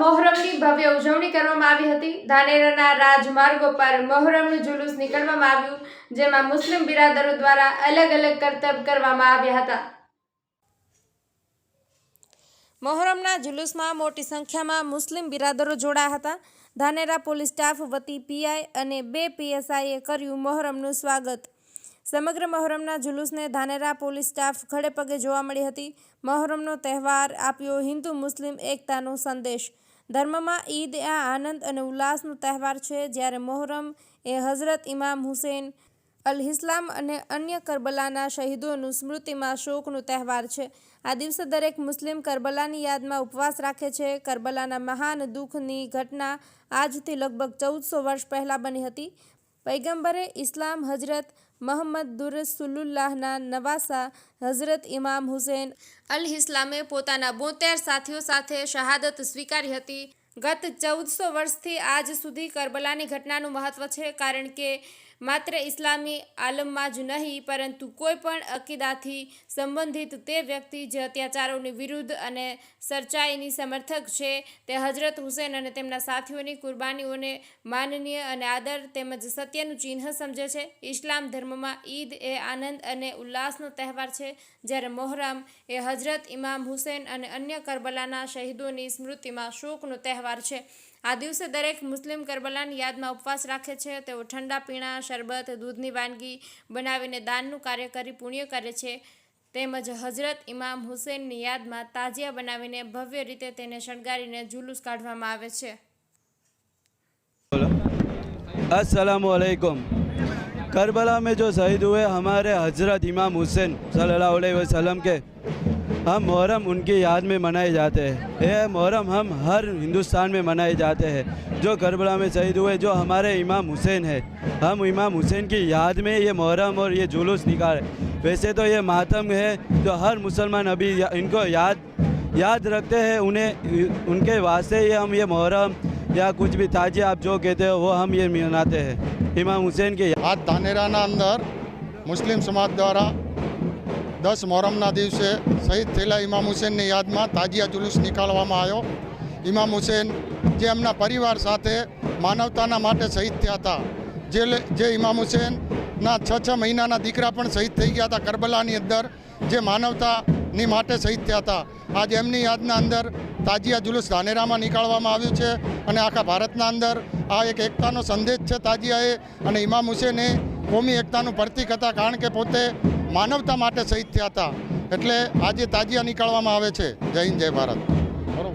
મોહરમની ભવ્ય ઉજવણી કરવામાં આવી હતી. ધાનેરાના રાજમાર્ગો પર મોહરમનું જુલુસ નીકળવામાં આવ્યું, જેમાં મુસ્લિમ બિરાદરો દ્વારા અલગ અલગ કરતબ કરવામાં આવ્યા હતા. મોહરમના જુલુસમાં મોટી સંખ્યામાં મુસ્લિમ બિરાદરો જોડાયા હતા. ધાનેરા પોલીસ સ્ટાફ વતી પીઆઈ અને બે પીએસઆઈએ કર્યું મોહરમનું સ્વાગત. સમગ્ર મહોરમના જુલુસને ધાનેરા પોલીસ સ્ટાફ ખડે પગે જોવા મળી હતી. મહોરમનો તહેવાર આપ્યો હિન્દુ મુસ્લિમ એકતાનો સંદેશ. ધર્મમાં ઈદ એ આનંદ અને ઉલ્લાસનો તહેવાર છે, જ્યારે મોહરમ એ હઝરત ઇમામ હુસેન અલ ઇસ્લામ અને અન્ય કરબલાના શહીદોનું સ્મૃતિમાં શોકનો તહેવાર છે. આ દિવસે દરેક મુસ્લિમ કરબલાની યાદમાં ઉપવાસ રાખે છે. કરબલાના મહાન દુઃખની ઘટના આજથી લગભગ ચૌદસો વર્ષ પહેલાં બની હતી. પૈગંબરે ઇસ્લામ હજરત મોહમ્મદ દુરસુલ્લાહના નવાસા હઝરત ઇમામ હુસેન અલ ઇસ્લામે પોતાના બોતેર સાથીઓ સાથે શહાદત સ્વીકારી હતી. ગત ચૌદસો વર્ષથી આજ સુધી કરબલાની ઘટનાનું મહત્વ છે કારણ કે માત્ર ઇસ્લામી આલમમાં જ નહીં, પરંતુ કોઈ પણ અકીદાથી સંબંધિત તે વ્યક્તિ જે અત્યાચારોની વિરુદ્ધ અને સરચાઈની સમર્થક છે, તે હજરત હુસેન અને તેમના સાથીઓની કુરબાનીઓને માનનીય અને આદર તેમજ સત્યનું ચિહ્ન સમજે છે. ઇસ્લામ ધર્મમાં ઈદ એ આનંદ અને ઉલ્લાસનો તહેવાર છે. જ્યારે મોહરમ એ હજરત ઇમામ હુસેન અને અન્ય કરબલાના શહીદોની સ્મૃતિમાં શોકનો તહેવાર છે. આ દિવસે દરેક મુસ્લિમ કરબલાની યાદમાં ઉપવાસ રાખે છે તેઓ ઠંડા પીણા શરબત દૂધની વાનગી બનાવીને દાનનું કાર્ય કરી પુણ્ય કરે છે તેમજ હજરત ઇમામ હુસેનની યાદમાં તાજિયા બનાવીને ભવ્ય રીતે તેને શણગારીને જુલુસ કાઢવામાં આવે છે असलकुम करबला में जो शहीद हुए हमारे हजरत इमाम हुसैन सल्लल्लाहु अलैहि वसल्लम के हम मुहर्रम उनकी याद में मनाए जाते हैं। यह मुहर्रम हम हर हिंदुस्तान में मनाए जाते हैं। जो करबला में शहीद हुए जो हमारे इमाम हुसैन है। हम इमाम हुसैन की याद में ये मुहर्रम और ये जुलूस निकाले वैसे तो ये मातम है जो हर मुसलमान अभी या, इनको याद याद रखते हैं उन्हें उनके वास्ते ये हम ये मुहर्रम या कुछ भी ताजे आप जो कहते हो वो हम ये मनाते हैं। इमाम हुसैन के आज धानेराना अंदर मुस्लिम समाज द्वारा દસ મોહરમના દિવસે શહીદ થયેલા ઇમામ હુસેનની યાદમાં તાજિયા જુલુસ નીકાળવામાં આવ્યો. ઇમામ હુસેન જે એમના પરિવાર સાથે માનવતાના માટે શહીદ થયા હતા. જે જે ઇમામ હુસેનના છ છ મહિનાના દીકરા પણ શહીદ થઈ ગયા હતા કરબલાની અંદર, જે માનવતાની માટે શહીદ થયા હતા. આજે એમની યાદના અંદર તાજિયા જુલુસ ધાનેરામાં નીકાળવામાં આવ્યું છે અને આખા ભારતના અંદર આ એક એકતાનો સંદેશ છે તાજિયાએ અને ઇમામ હુસેન કોમી એકતાનું પ્રતીક હતા કારણ કે પોતે માનવતા માટે શહીદ થયા હતા. એટલે આજે તાજિયા નીકાળવામાં આવે છે. જય હિન્દ, જય ભારત.